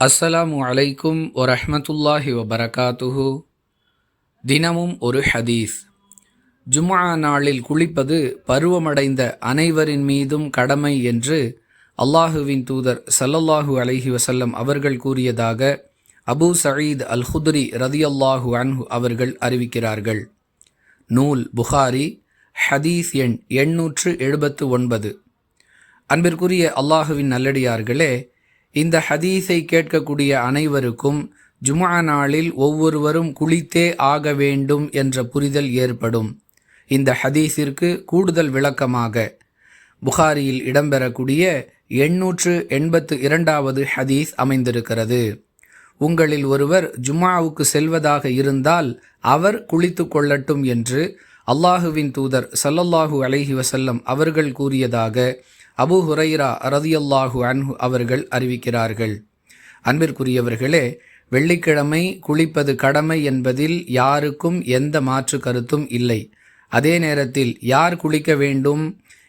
அஸ்ஸலாமு அலைக்கும் வரஹ்மத்துல்லாஹி வபரகாத்துஹு. தினமும் ஒரு ஹதீஸ். ஜுமா நாளில் குளிப்பது பருவமடைந்த அனைவரின் மீதும் கடமை என்று அல்லாஹுவின் தூதர் சல்லல்லாஹு அலைஹி வசல்லம் அவர்கள் கூறியதாக அபூ சயீத் அல் ஹுத்ரி ரதியல்லாஹு அன்ஹு அவர்கள் அறிவிக்கிறார்கள். நூல் புகாரி ஹதீஸ் எண் எண்ணூற்று எழுபத்து ஒன்பது. அன்பிற்குரிய அல்லாஹுவின் நல்லடியார்களே இந்த ஹதீஸை கேட்கக்கூடிய அனைவருக்கும் ஜுமா நாளில் ஒவ்வொருவரும் குளித்தே ஆக வேண்டும் என்ற புரிதல் ஏற்படும். இந்த ஹதீஸிற்கு கூடுதல் விளக்கமாக புகாரியில் இடம்பெறக்கூடிய எண்ணூற்று எண்பத்து இரண்டாவது ஹதீஸ் அமைந்திருக்கிறது. உங்களில் ஒருவர் ஜும்மாவுக்கு செல்வதாக இருந்தால் அவர் குளித்து கொள்ளட்டும் என்று அல்லாஹுவின் தூதர் சல்லல்லாஹு அலஹி வசல்லம் அவர்கள் கூறியதாக அபு ஹுரைரா அரதியல்லாஹு அன்ஹு அவர்கள் அறிவிக்கிறார்கள். அன்பிற்குரியவர்களே வெள்ளிக்கிழமை குளிப்பது கடமை என்பதில் யாருக்கும் எந்த மாற்று கருத்தும் இல்லை. அதே நேரத்தில் யார் குளிக்க வேண்டும்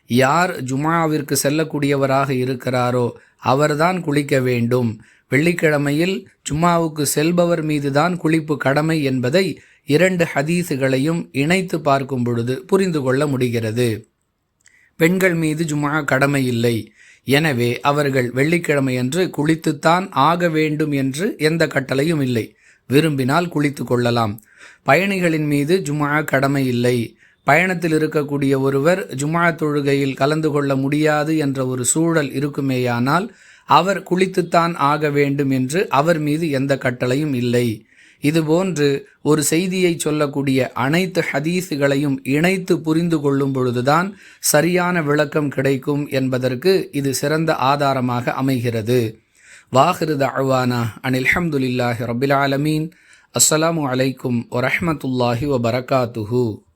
யார் ஜுமாவிற்கு செல்லக்கூடியவராக இருக்கிறாரோ அவர்தான் குளிக்க வேண்டும். வெள்ளிக்கிழமையில் ஜும்மாவுக்கு செல்பவர் மீதுதான் குளிப்பு கடமை என்பதை இரண்டு ஹதீஸுகளையும் இணைத்து பார்க்கும் பொழுது புரிந்து கொள்ள முடிகிறது. பெண்கள் மீது ஜுமா கடமை இல்லை. எனவே அவர்கள் வெள்ளிக்கிழமையன்று குளித்துத்தான் ஆக வேண்டும் என்று எந்த கட்டளையும் இல்லை. விரும்பினால் குளித்து கொள்ளலாம். பயணிகளின் மீது ஜுமா கடமை இல்லை. பயணத்தில் இருக்கக்கூடிய ஒருவர் ஜுமா தொழுகையில் கலந்து கொள்ள முடியாது என்ற ஒரு சூழல் இருக்குமேயானால் அவர் குளித்துத்தான் ஆக வேண்டும் என்று அவர் மீது எந்த கட்டளையும் இல்லை. இதுபோன்று ஒரு செய்தியை சொல்லக்கூடிய அனைத்து ஹதீஸுகளையும் இணைத்து புரிந்து கொள்ளும் பொழுதுதான் சரியான விளக்கம் கிடைக்கும் என்பதற்கு இது சிறந்த ஆதாரமாக அமைகிறது. வாஹிருத அழ்வானா அனில் ஹம்துலில்லாஹி ரபில் ஆலமீன். அஸ்ஸலாமு அலைக்கும் வரஹமத்துல்லாஹி வபரகாத்துஹூ.